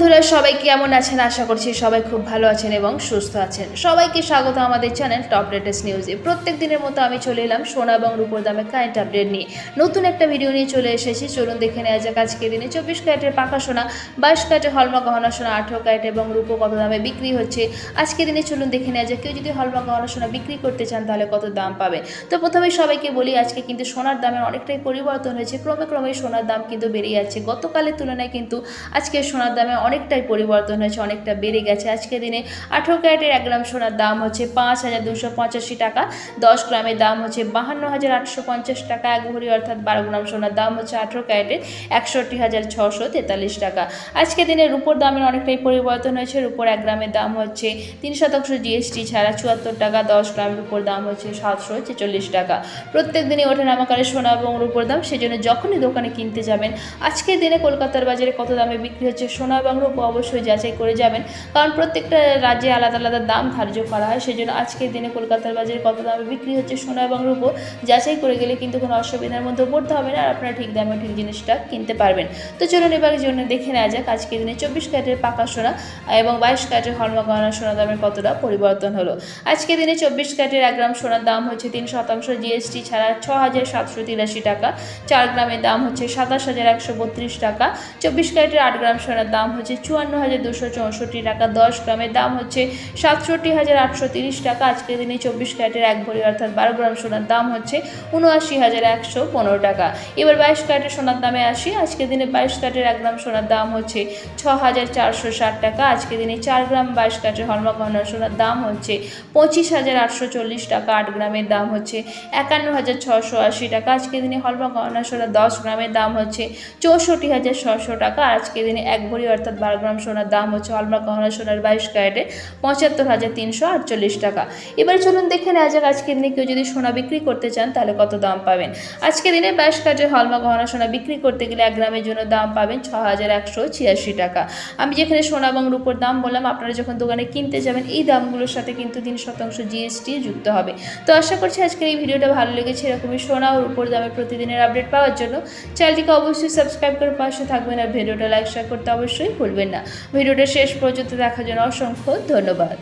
বন্ধুরা, সবাই কেমন আছেন? আশা করছি সবাই খুব ভালো আছেন এবং সুস্থ আছেন। সবাইকে স্বাগত আমাদের চ্যানেল টপ লেটেস্ট নিউজে প্রত্যেক দিনের মতো আমি চলে এলাম সোনা এবং রূপোর দামে কারেন্ট আপডেট নিয়ে। নতুন একটা ভিডিও নিয়ে চলে এসেছি। চলুন দেখে নেওয়া যাক আজকে দিনে। চব্বিশ ক্যারেটের পাকা সোনা, বাইশ ক্যারেটের হলমা গহনা সোনা, আঠেরো ক্যারেট এবং রূপো কত দামে বিক্রি হচ্ছে? আজকে দিনে চলুন দেখে নেওয়া যাক, কেউ যদি হলমা গহনা সোনা বিক্রি করতে চান তাহলে কত দাম পাবে? তো প্রথমে সবাইকে বলি, আজকে কিন্তু সোনার দামের অনেকটাই পরিবর্তন হয়েছে। ক্রমে ক্রমে সোনার দাম কিন্তু বেড়ে যাচ্ছে। গতকালের তুলনায় কিন্তু আজকে সোনার দামে অনেকটাই পরিবর্তন হয়েছে, অনেকটা বেড়ে গেছে। আজকের দিনে আঠেরো ক্যারেটের এক গ্রাম সোনার দাম হচ্ছে পাঁচ হাজার দুশো পঁচাশি টাকা, দশ গ্রামের দাম হচ্ছে বাহান্ন হাজার আটশো পঞ্চাশ টাকা এক ভরি অর্থাৎ বারো গ্রাম সোনার দাম হচ্ছে আঠেরো ক্যারেটের একষট্টি হাজার ছশো তেতাল্লিশ টাকা। আজকের দিনে রূপোর দামের অনেকটাই পরিবর্তন হয়েছে, রূপোর এক গ্রামের দাম হচ্ছে তিন শতাংশ জিএসটি ছাড়া চুয়াত্তর টাকা, দশ গ্রামের উপর দাম হচ্ছে সাতশো ছেচল্লিশ টাকা। প্রত্যেক দিনই ওঠে নামাকারে সোনা এবং রূপোর দাম, সেজন্য যখনই দোকানে কিনতে যাবেন, আজকের দিনে কলকাতার বাজারে কত দামে বিক্রি হচ্ছে সোনা এবং রূপো অবশ্যই যাচাই করে যাবেন। কারণ প্রত্যেকটা রাজ্যে আলাদা আলাদা দাম ধার্য করা হয়, সেজন্য আজকের দিনে কলকাতার বাজারে কত দামে বিক্রি হচ্ছে সোনা এবং রূপো যাচাই করে গেলে কিন্তু কোনো অসুবিধার মধ্যে পড়তে হবে না আর আপনারা ঠিক দামে ঠিক জিনিসটা কিনতে পারবেন। তো চলুন এবার জন্য দেখে নেওয়া যাক আজকের দিনে চব্বিশ ক্যারেটের পাকা সোনা এবং বাইশ ক্যারেটের হলমা গহনা সোনা দামের কতটা পরিবর্তন হলো। আজকের দিনে চব্বিশ ক্যারেটের এক গ্রাম সোনার দাম হচ্ছে তিন শতাংশ জিএসটি ছাড়া ছ হাজার সাতশো তিরাশি টাকা। চার গ্রামের দাম হচ্ছে সাতাশ হাজার একশো বত্রিশ টাকা। চব্বিশ ক্যারেটের আট গ্রাম সোনার দাম হচ্ছে চুয়ান্ন হাজার দুশো চৌষট্টি টাকা, দশ গ্রামের দাম হচ্ছে সাতষট্টি হাজার আটশো তিরিশ টাকা। আজকের দিনে চব্বিশ ক্যারেটের এক ভরি, অর্থাৎ বারো গ্রাম সোনার দাম হচ্ছে উনআশি হাজার একশো পনেরো টাকা। এবার বাইশ ক্যারেটের সোনার দামে আসি। আজকের দিনে বাইশ ক্যারেটের এক গ্রাম সোনার দাম হচ্ছে ছ হাজার চারশো ষাট টাকা। আজকের দিনে চার গ্রাম বাইশ ক্যারেটের হলমা গহনা সোনার দাম হচ্ছে পঁচিশ হাজার আটশো চল্লিশ টাকা। আট গ্রামের দাম হচ্ছে একান্ন হাজার ছশো আশি টাকা। আজকের দিনে হলমা গহনা সোনার দশ গ্রামের দাম হচ্ছে চৌষট্টি হাজার ছশো টাকা। আজকের দিনে এক ভরি, অর্থাৎ বারো গ্রাম সোনার দাম হচ্ছে হলমা গহনা সোনার বাইশ ক্যারেটে পঁচাত্তর হাজার তিনশো আটচল্লিশ টাকা। এবার চলুন দেখে নেওয়া যাক, আজকের দিনে কেউ যদি সোনা বিক্রি করতে চান, তাহলে কত দাম পাবেন? আজকের দিনে বাইশ ক্যারেটের হলমা গহনা সোনা বিক্রি করতে গেলে এক গ্রামের জন্য দাম পাবেন ছ হাজার একশো ছিয়াশি টাকা। আমি যেখানে সোনা এবং রূপোর দাম বললাম, আপনারা যখন দোকানে কিনতে যাবেন, এই দামগুলোর সাথে কিন্তু তিন শতাংশ জিএসটি যুক্ত হবে। তো আশা করছি আজকের এই ভিডিওটা ভালো লেগেছে, এরকমই সোনা ও রূপোর দামে প্রতিদিনের আপডেট পাওয়ার জন্য। চ্যানেলটিকে অবশ্যই সাবস্ক্রাইব করে পাশে থাকবেন আর ভিডিওটা লাইক, শেয়ার করতে অবশ্যই ভুলবেন না। ভিডিওটা শেষ পর্যন্ত দেখার জন্য অসংখ্য ধন্যবাদ।